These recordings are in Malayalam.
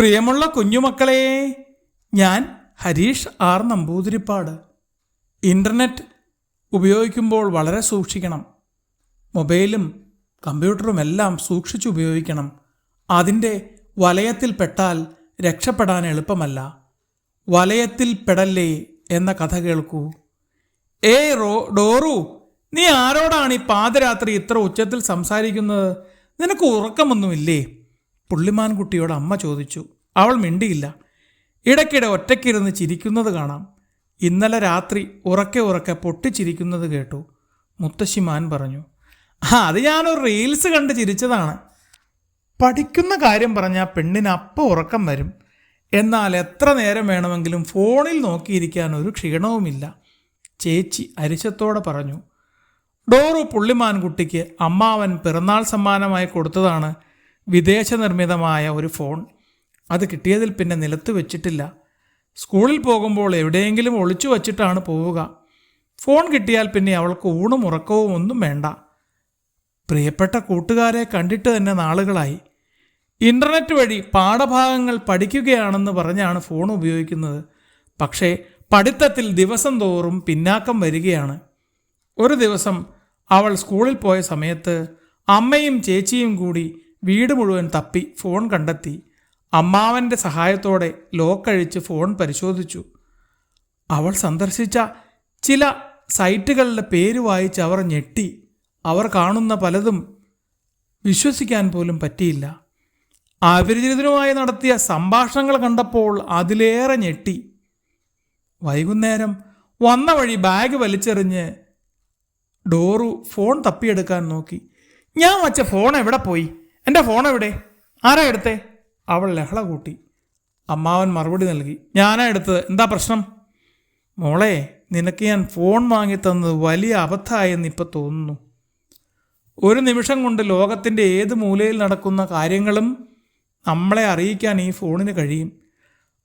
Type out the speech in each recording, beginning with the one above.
പ്രിയമുള്ള കുഞ്ഞുമക്കളെ ഞാൻ ഹരീഷ് ആർ നമ്പൂതിരിപ്പാട്. ഇന്റർനെറ്റ് ഉപയോഗിക്കുമ്പോൾ വളരെ സൂക്ഷിക്കണം. മൊബൈലും കമ്പ്യൂട്ടറും എല്ലാം സൂക്ഷിച്ചു ഉപയോഗിക്കണം. അതിന്റെ വലയത്തിൽ പെട്ടാൽ രക്ഷപ്പെടാൻ എളുപ്പമല്ല. വലയത്തിൽ പെടല്ലേ എന്ന കഥ കേൾക്കൂ. ഏ റോ ഡോറു നീ ആരോടാണ് ഈ പാതിരാത്രി ഇത്ര ഉച്ചത്തിൽ സംസാരിക്കുന്നത്? നിനക്ക് ഉറക്കമൊന്നുമില്ലേ? പുള്ളിമാൻ കുട്ടിയോട് അമ്മ ചോദിച്ചു അവൾ മിണ്ടിയില്ല. ഇടയ്ക്കിടെ ഒറ്റയ്ക്കിരുന്ന് ചിരിക്കുന്നത് കാണാം. ഇന്നലെ രാത്രി ഉറക്കെ ഉറക്കെ പൊട്ടിച്ചിരിക്കുന്നത് കേട്ടു. മുത്തശ്ശിമാൻ പറഞ്ഞു ആ അത് ഞാനൊരു റീൽസ് കണ്ട് ചിരിച്ചതാണ്. പഠിക്കുന്ന കാര്യം പറഞ്ഞാൽ പെണ്ണിന് അപ്പം ഉറക്കം വരും. എന്നാൽ എത്ര നേരം വേണമെങ്കിലും ഫോണിൽ നോക്കിയിരിക്കാൻ ഒരു ക്ഷീണവുമില്ല. ചേച്ചി അരിശത്തോടെ പറഞ്ഞു ഡോറു പുള്ളിമാൻകുട്ടിക്ക് അമ്മാവൻ പിറന്നാൾ സമ്മാനമായി കൊടുത്തതാണ്. വിദേശ നിർമ്മിതമായ ഒരു ഫോൺ അത് കിട്ടിയതിൽ പിന്നെ നിലത്ത് വെച്ചിട്ടില്ല. സ്കൂളിൽ പോകുമ്പോൾ എവിടെയെങ്കിലും ഒളിച്ചു വച്ചിട്ടാണ് പോവുക. ഫോൺ കിട്ടിയാൽ പിന്നെ അവൾക്ക് ഊണും ഉറക്കവും ഒന്നും വേണ്ട. പ്രിയപ്പെട്ട കൂട്ടുകാരെ കണ്ടിട്ട് തന്നെ നാളുകളായി. ഇന്റർനെറ്റ് വഴി പാഠഭാഗങ്ങൾ പഠിക്കുകയാണെന്ന് പറഞ്ഞാണ് ഫോൺ ഉപയോഗിക്കുന്നത്. പക്ഷേ പഠിത്തത്തിൽ ദിവസം തോറും പിന്നാക്കം വരികയാണ്. ഒരു ദിവസം അവൾ സ്കൂളിൽ പോയ സമയത്ത് അമ്മയും ചേച്ചിയും കൂടി വീട് മുഴുവൻ തപ്പി ഫോൺ കണ്ടെത്തി. അമ്മാവന്റെ സഹായത്തോടെ ലോക്കഴിച്ച് ഫോൺ പരിശോധിച്ചു. അവൾ സന്ദർശിച്ച ചില സൈറ്റുകളുടെ പേര് വായിച്ച് അവർ ഞെട്ടി. അവർ കാണുന്ന പലതും വിശ്വസിക്കാൻ പോലും പറ്റിയില്ല. അപരിചിതനുമായി നടത്തിയ സംഭാഷണങ്ങൾ കണ്ടപ്പോൾ അതിലേറെ ഞെട്ടി. വൈകുന്നേരം വന്ന വഴി ബാഗ് വലിച്ചെറിഞ്ഞ് ഡോറു ഫോൺ തപ്പിയെടുക്കാൻ നോക്കി. ഞാൻ വച്ച ഫോൺ എവിടെ പോയി? എന്റെ ഫോൺ എവിടെ? ആരാ എടുത്തേ? അവൾ ലഹള കൂട്ടി. അമ്മാവൻ മറുപടി നൽകി. ഞാനാ എടുത്തത്. എന്താ പ്രശ്നം? മോളെ നിനക്ക് ഞാൻ ഫോൺ വാങ്ങി തന്നത് വലിയ അബദ്ധമായെന്ന് ഇപ്പം തോന്നുന്നു. ഒരു നിമിഷം കൊണ്ട് ലോകത്തിന്റെ ഏത് മൂലയിൽ നടക്കുന്ന കാര്യങ്ങളും നമ്മളെ അറിയിക്കാൻ ഈ ഫോണിന് കഴിയും.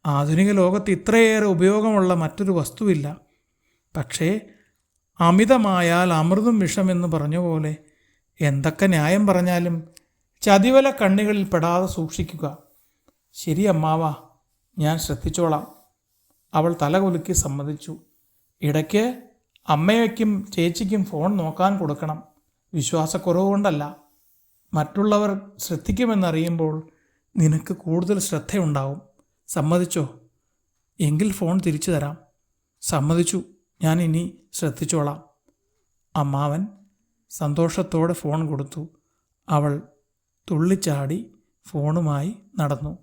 ആധുനിക ലോകത്ത് ഇത്രയേറെ ഉപയോഗമുള്ള മറ്റൊരു വസ്തുവില്ല. പക്ഷേ അമിതമായാൽ അമൃതും വിഷമെന്ന് പറഞ്ഞ പോലെ എന്തൊക്കെ ന്യായം പറഞ്ഞാലും ചതിവല കണ്ണുകളിൽ പെടാതെ സൂക്ഷിക്കുക. ശരി അമ്മാവ ഞാൻ ശ്രദ്ധിച്ചോളാം. അവൾ തലകുലുക്കി സമ്മതിച്ചു. ഇടയ്ക്ക് അമ്മയ്ക്കും ചേച്ചിക്കും ഫോൺ നോക്കാൻ കൊടുക്കണം. വിശ്വാസക്കുറവ് കൊണ്ടല്ല. മറ്റുള്ളവർ ശ്രദ്ധിക്കുമെന്നറിയുമ്പോൾ നിനക്ക് കൂടുതൽ ശ്രദ്ധയുണ്ടാവും. സമ്മതിച്ചോ? എങ്കിൽ ഫോൺ തിരിച്ചു തരാം. സമ്മതിച്ചു. ഞാൻ ഇനി ശ്രദ്ധിച്ചോളാം. അമ്മാവൻ സന്തോഷത്തോടെ ഫോൺ കൊടുത്തു. അവൾ തുള്ളിച്ചാടി ഫോണുമായി നടന്നു.